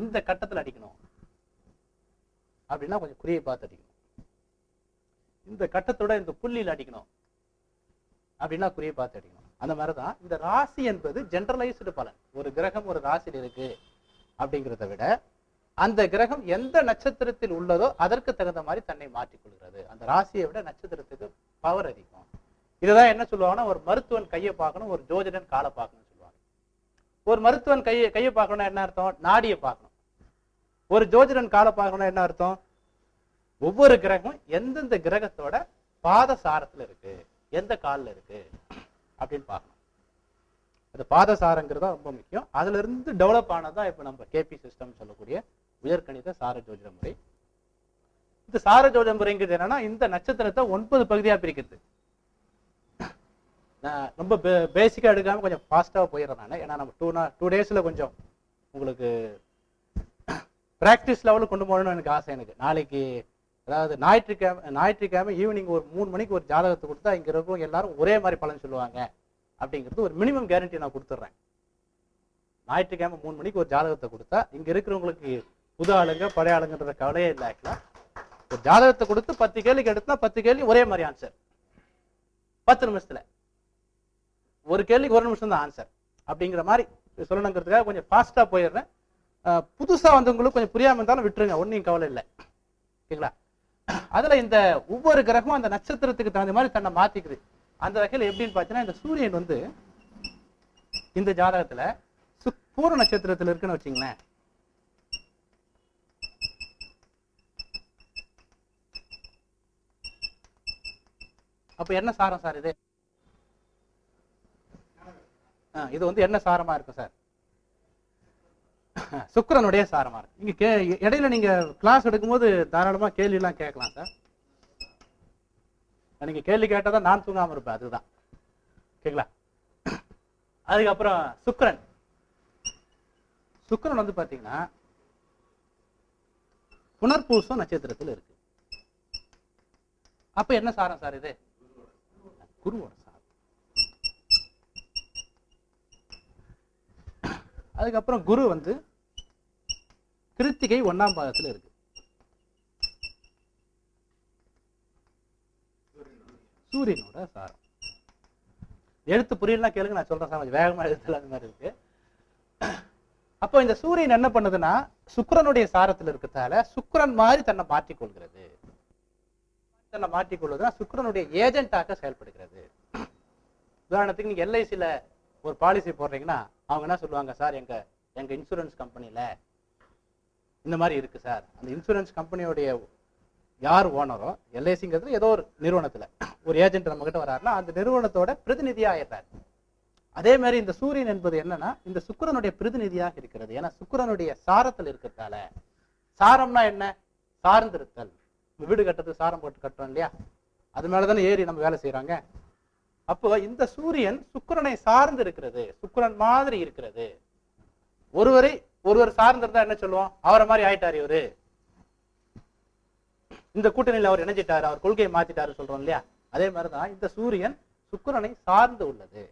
இந்த கட்டத்தில் அடிக்கணும். அப்படின்னா கொஞ்சம் குறியை பார்த்து அடிக்கணும். இந்த கட்டத்தோட இந்த புள்ளியில் அடிக்கணும். அப்படின்னா குறியை பார்த்து அடிக்கணும். அந்த மாதிரி தான் இந்த ராசி என்பது ஜென்ரலைஸ்டு பலன். ஒரு கிரகம் ஒரு ராசியில் இருக்கு அப்படிங்கிறத விட அந்த கிரகம் எந்த நட்சத்திரத்தில் உள்ளதோ அதற்கு தகுந்த மாதிரி தன்னை மாற்றிக்கொள்கிறது அந்த ராசியை விட நட்சத்திரத்துக்கு பவர் அதிகம். இதுதான் என்ன சொல்லுவாங்கன்னா ஒரு மருத்துவன் கையை பார்க்கணும் ஒரு ஜோதிடன் காலை பார்க்கணும். ஒரு மருத்துவன் கையை கையை பார்க்கணும்னா என்ன அர்த்தம்? நாடியை பார்க்கணும். ஒரு ஜோதிடன் காலை பார்க்கணும்னா என்ன அர்த்தம்? ஒவ்வொரு கிரகமும் எந்தெந்த கிரகத்தோட பாத சாரத்துல இருக்கு? எந்த கால்ல இருக்கு? அப்படின்னு பார்க்கணும். அந்த பாதசாரங்கிறது ரொம்ப முக்கியம். அதுல இருந்து டெவலப் ஆனதான் இப்ப நம்ம கேபி சிஸ்டம் சொல்லக்கூடிய உயர்கணித சார ஜோதிட முறை. இந்த சார ஜோதிட முறைங்கிறது என்னன்னா இந்த நட்சத்திரத்தை ஒன்பது பகுதியா பிரிக்கிறது. நான் ரொம்ப பேசிக்காக எடுக்காமல் கொஞ்சம் ஃபாஸ்ட்டாக போயிடுறேன் நான். ஏன்னா நம்ம டூ டூ டேஸில் கொஞ்சம் உங்களுக்கு ப்ராக்டிஸ் லெவலில் கொண்டு போகணும்னு எனக்கு ஆசை எனக்கு. நாளைக்கு அதாவது ஞாயிற்றுக்கிழமை ஞாயிற்றுக்கிழமை ஈவினிங் ஒரு மூணு மணிக்கு ஒரு ஜாதகத்தை கொடுத்தா இங்கே இருக்கவங்க எல்லாரும் ஒரே மாதிரி பலன் சொல்லுவாங்க. அப்படிங்கிறது ஒரு மினிமம் கேரண்டி நான் கொடுத்துட்றேன். ஞாயிற்றுக்கிழமை மூணு மணிக்கு ஒரு ஜாதகத்தை கொடுத்தா இங்கே இருக்கிறவங்களுக்கு புது ஆளுங்க பழைய ஆளுங்கன்ற கவலையே இல்லை ஆக்சுவலாக ஒரு ஜாதகத்தை கொடுத்து பத்து கேள்விக்கு எடுத்தா பத்து கேள்வி ஒரே மாதிரி ஆன்சர் பத்து நிமிஷத்தில். ஒரு கேள்விக்கு ஒரு நிமிஷம் தான் ஆன்சர் அப்படிங்கிற மாதிரி சொல்லணுங்கிறதுக்காக கொஞ்சம் ஃபாஸ்டா போயிடுறேன். புதுசாக புதுசா வந்தவங்களுக்கு கொஞ்சம் புரியாம இருந்தாலும் விட்டுருங்க. ஒன்றும் கவலை இல்லை. ஓகேங்களா? அதுல இந்த ஒவ்வொரு கிரகமும் அந்த நட்சத்திரத்துக்கு தகுந்த மாதிரி தன்னை மாத்திக்குது. அந்த வகையில் எப்படின்னு பார்த்தீங்கன்னா இந்த சூரியன் வந்து இந்த ஜாதகத்துல சு- பூர நட்சத்திரத்துல இருக்குன்னு வச்சிங்களேன். அப்போ என்ன சாரம் சார் இது? இது வந்து என்ன சாரமா இருக்கும் சார்? சுக்கரனுடைய சாரமா இருக்கு நீங்க கே இடையில நீங்க கிளாஸ் எடுக்கும்போது தாராளமா கேள்வி எல்லாம் கேட்கலாம் சார். நீங்க கேள்வி கேட்டாதான் நான் தூங்காம இருப்பேன் அதுதான். ஓகேங்களா அதுக்கப்புறம் சுக்கரன். சுக்கரன் வந்து பாத்தீங்கன்னா புனர்பூசம் நட்சத்திரத்தில் இருக்கு. அப்ப என்ன சாரம் சார் இது? குருவோட சாரம் அதுக்கப்புறம் குரு வந்து கிருத்திகை ஒண்ணாம் பாதத்துல இருக்கு. சூரியனோட சாரம். எழுத்து புரியலாம் கேளுங்க நான் சொல்றேன் சார் கொஞ்சம் வேகமா எழுத்துல அந்த மாதிரி இருக்கு. அப்போ இந்த சூரியன் என்ன பண்ணுதுன்னா சுக்கரனுடைய சாரத்தில் இருக்கிறதால சுக்கரன் மாதிரி தன்னை மாற்றிக்கொள்கிறது. தன்னை மாற்றிக் சுக்கரனுடைய ஏஜென்டாக செயல்படுகிறது. உதாரணத்துக்கு நீங்க எல்ஐசில ஒரு பாலிசி போடுறீங்கன்னா அவங்க என்ன சொல்லுவாங்க சார் எங்க எங்க இன்சூரன்ஸ் கம்பெனியில் இந்த மாதிரி இருக்கு சார். அந்த இன்சூரன்ஸ் கம்பெனியோடைய யார் ஓனரோ எல்ஐசிங்கிறது ஏதோ ஒரு நிறுவனத்தில். ஒரு ஏஜென்ட் நம்ம கிட்ட வராருன்னா அந்த நிறுவனத்தோட பிரதிநிதியாக ஆயிடுறாரு. அதே மாதிரி இந்த சூரியன் என்பது என்னன்னா இந்த சுக்கரனுடைய பிரதிநிதியாக இருக்கிறது. ஏன்னா சுக்கரனுடைய சாரத்தில் இருக்கிறதால சாரம்னா என்ன? சார்ந்திருத்தல். வீடு கட்டுறது சாரம் போட்டு கட்டுறோம் இல்லையா? அது மேலே தானே ஏறி நம்ம வேலை செய்கிறாங்க அப்போ இந்த சூரியன் சுக்கிரனை சார்ந்து இருக்கிறது சுக்கரன் மாதிரி இருக்கிறது. ஒருவரை ஒருவர் சார்ந்திருந்தா என்ன சொல்லுவோம் அவரை மாதிரி ஆயிட்டார் இவரு. இந்த கூட்டணியில் அவர் இணைஞ்சிட்டாரு அவர் கொள்கையை மாத்திட்டாரு சொல்றோம் இல்லையா? அதே மாதிரிதான் இந்த சூரியன் சுக்கரனை சார்ந்து உள்ளது.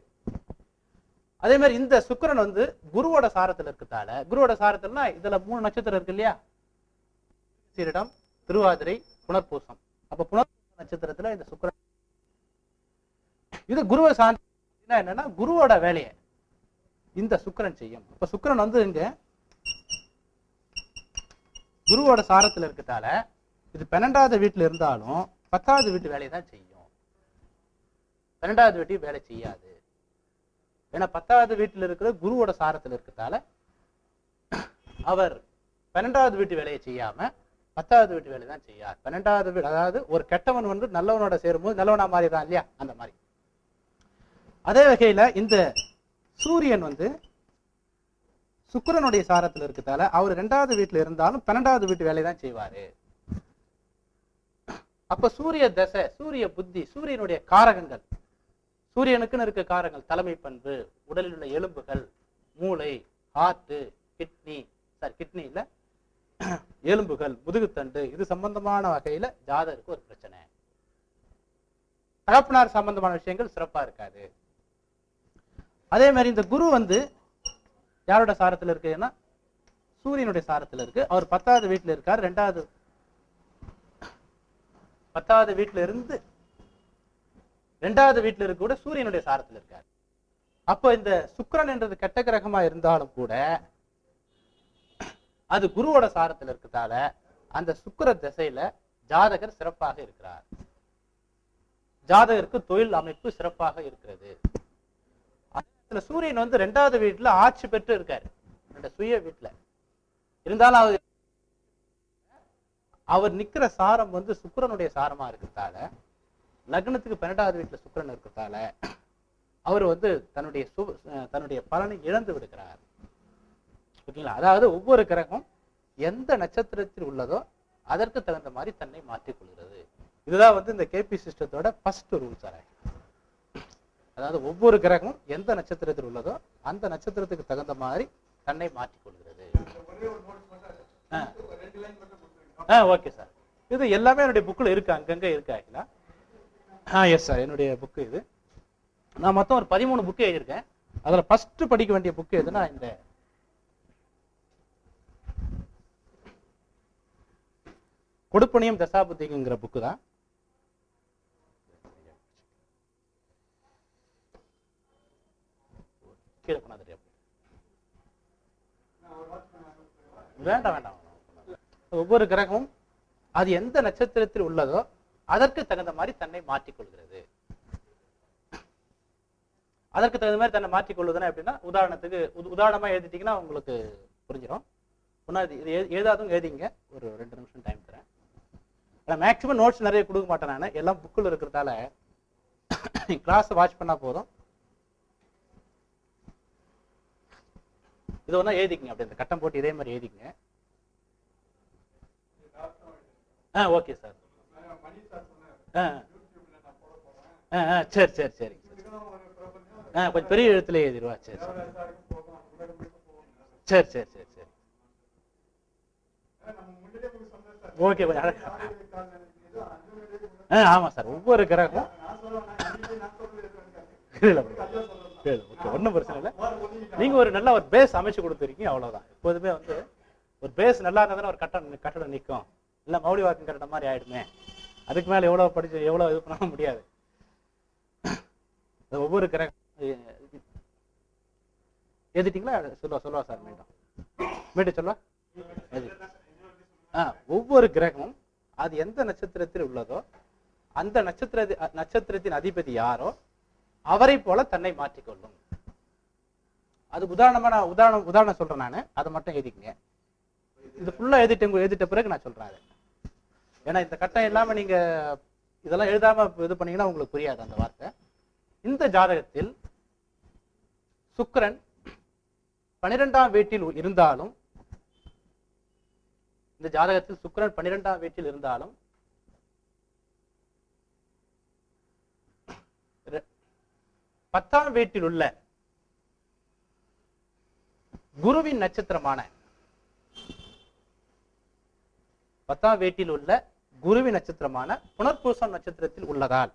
அதே மாதிரி இந்த சுக்கரன் வந்து குருவோட சாரத்தில் இருக்கிறதால குருவோட சாரத்தில்னா இதுல மூணு நட்சத்திரம் இருக்கு இல்லையா? சீரிடம் திருவாதிரை புனர்பூசம். அப்ப புனர்பூச நட்சத்திரத்துல இந்த சுக்கிரன் இது குருவை சார்ந்த என்னன்னா குருவோட வேலையை இந்த சுக்கிரன் செய்யும். இப்ப சுக்கரன் வந்து இங்க குருவோட சாரத்துல இருக்கிறதால இது பன்னெண்டாவது வீட்டுல இருந்தாலும் பத்தாவது வீட்டு வேலையை தான் செய்யும். பன்னெண்டாவது வீட்டு வேலை செய்யாது. ஏன்னா பத்தாவது வீட்டுல இருக்கிற குருவோட சாரத்துல இருக்கிறதால அவர் பன்னெண்டாவது வீட்டு வேலையை செய்யாம பத்தாவது வீட்டு வேலை தான் செய்யார். பன்னெண்டாவது வீடு அதாவது ஒரு கெட்டவன் வந்து நல்லவனோட சேரும்போது நல்லவனா மாறிடுறான் இல்லையா? அந்த மாதிரி. அதே வகையில் இந்த சூரியன் வந்து சுக்கரனுடைய சாரத்தில் இருக்கிறதால அவர் ரெண்டாவது வீட்டில் இருந்தாலும் பன்னெண்டாவது வீட்டு வேலையை தான் செய்வார். அப்போ சூரிய தசை சூரிய புத்தி சூரியனுடைய காரகங்கள். சூரியனுக்குன்னு இருக்க காரங்கள் தலைமை பண்பு உடலில் உள்ள எலும்புகள் மூளை ஹார்ட்டு கிட்னி சாரி கிட்னி இல்லை எலும்புகள் முதுகுத்தண்டு இது சம்பந்தமான வகையில ஜாதருக்கு ஒரு பிரச்சனை. தகப்பனார் சம்பந்தமான விஷயங்கள் சிறப்பா இருக்காது. அதே மாதிரி இந்த குரு வந்து யாரோட சாரத்துல இருக்குன்னா சூரியனுடைய சாரத்துல இருக்கு. அவர் பத்தாவது வீட்டுல இருக்கார். ரெண்டாவது பத்தாவது வீட்டுல இருந்து ரெண்டாவது வீட்டில் இருக்க கூட சூரியனுடைய சாரத்துல இருக்கார். அப்போ இந்த சுக்கரன் என்றது கெட்ட கிரகமா இருந்தாலும் கூட அது குருவோட சாரத்துல இருக்கிறதால அந்த சுக்கர திசையில ஜாதகர் சிறப்பாக இருக்கிறார். ஜாதகருக்கு தொழில் அமைப்பு சிறப்பாக இருக்கிறது. அதே சூரியன் வந்து ரெண்டாவது வீட்டுல ஆட்சி பெற்று இருக்காரு. அந்த சுய வீட்டுல இருந்தாலும் அவர் அவர் நிக்கிற சாரம் வந்து சுக்கரனுடைய சாரமா இருக்கிறதால லக்னத்துக்கு பன்னெண்டாவது வீட்டுல சுக்கரன் இருக்கிறதால அவர் வந்து தன்னுடைய சு தன்னுடைய பலனை இழந்து விடுகிறார். ஓகேங்களா? அதாவது ஒவ்வொரு கிரகம் எந்த நட்சத்திரத்தில் உள்ளதோ அதற்கு தகுந்த மாதிரி தன்னை மாற்றிக் கொள்கிறது. இதுதான் வந்து இந்த கேபி சிஸ்டத்தோட ஃபர்ஸ்ட் ரூல் சார் அதாவது ஒவ்வொரு கிரகமும் எந்த நட்சத்திரத்தில் உள்ளதோ அந்த நட்சத்திரத்துக்கு தகுந்த மாதிரி தன்னை மாற்றிக் கொள்கிறது ஆ. ஆ ஓகே சார். இது எல்லாமே என்னுடைய புக்கில் இருக்கு? அங்கங்கே இருக்கு ஆக்சுவலா ஆ எஸ் சார் என்னுடைய புக்கு இது. நான் மொத்தம் ஒரு பதிமூணு புக்கு எழுதியிருக்கேன். அதில் ஃபஸ்ட்டு படிக்க வேண்டிய புக்கு எதுனா இந்த கொடுப்பனியம் தசாபுத்திங்கிற புக்கு தான். கீழே போனா வேண்டாம் வேண்டாம். ஒவ்வொரு கிரகமும் அது எந்த நட்சத்திரத்தில் உள்ளதோ அதற்கு தகுந்த மாதிரி தன்னை மாற்றிக் கொள்கிறது அதற்கு தகுந்த மாதிரி தன்னை மாற்றிக்கொள்வதுன்னா எப்படின்னா உதாரணத்துக்கு உதாரணமா எழுதிட்டீங்கன்னா உங்களுக்கு புரிஞ்சிடும் முன்னாடி இது எழுதாதும் எழுதிங்க. ஒரு ரெண்டு நிமிஷம் டைம் தரேன். ஆனால் மேக்ஸிமம் நோட்ஸ் நிறைய கொடுக்க மாட்டேன் நான். எல்லாம் புக்கில் இருக்கிறதால கிளாஸ் வாட்ச் பண்ணா போதும். இது ஒன்றா எழுதிக்கங்க அப்படி இந்த கட்டம் போட்டு இதே மாதிரி எழுதிக்கங்க. ஆ ஓகே சார். ஆ ஆ. ஆ சரி சரி சரி. ஆ கொஞ்சம் பெரிய எழுத்துல எழுதிடுவா. சரி சரி. சரி சரி சரி சரி. ஓகே கொஞ்சம் ஆ ஆமா சார் ஒவ்வொரு கிரகமும் இல்ல. ஓகே ஒன்றும் பிரச்சனை இல்லை. நீங்க ஒரு நல்ல ஒரு பேஸ் அமைச்சு கொடுத்துருக்கீங்க அவ்வளவுதான். எப்போதுமே வந்து ஒரு பேஸ் நல்லா இருந்தால் ஒரு கட்டடம் கட்டடம் நிற்கும் இல்லை மௌலி வாக்கம் கட்டடம் மாதிரி ஆயிடுமே. அதுக்கு மேல எவ்வளவு படிச்சு எவ்வளவு இது பண்ண முடியாது. ஒவ்வொரு கிரகம் எழுதிட்டீங்களா? சொல்லுவா சொல்லுவா சார் மீண்டும் மீண்டும் சொல்லுவா? எழுதி. ஆ ஒவ்வொரு கிரகமும் அது எந்த நட்சத்திரத்தில் உள்ளதோ அந்த நட்சத்திர நட்சத்திரத்தின் அதிபதி யாரோ அவரை போல தன்னை மாற்றிக்கொள்ளும். அது உதாரணமா நான் உதாரணம் உதாரணம் சொல்றேன் நான். அதை மட்டும் எழுதிக்கங்க. இது ஃபுல்லா எழுதிட்டு எழுதிட்ட பிறகு நான் சொல்றேன் ஏன்னா இந்த கட்டம் இல்லாம நீங்க இதெல்லாம் எழுதாம இது பண்ணீங்கன்னா உங்களுக்கு புரியாது அந்த வார்த்தை. இந்த ஜாதகத்தில் சுக்கரன் பனிரெண்டாம் வீட்டில் இருந்தாலும் இந்த ஜாதகத்தில் சுக்கிரன் பன்னிரெண்டாம் வீட்டில் இருந்தாலும் பத்தாம் வீட்டில் உள்ள குருவின் நட்சத்திரமான பத்தாம் வீட்டில் உள்ள குருவின் நட்சத்திரமான புனர்பூசம் நட்சத்திரத்தில் உள்ளதால்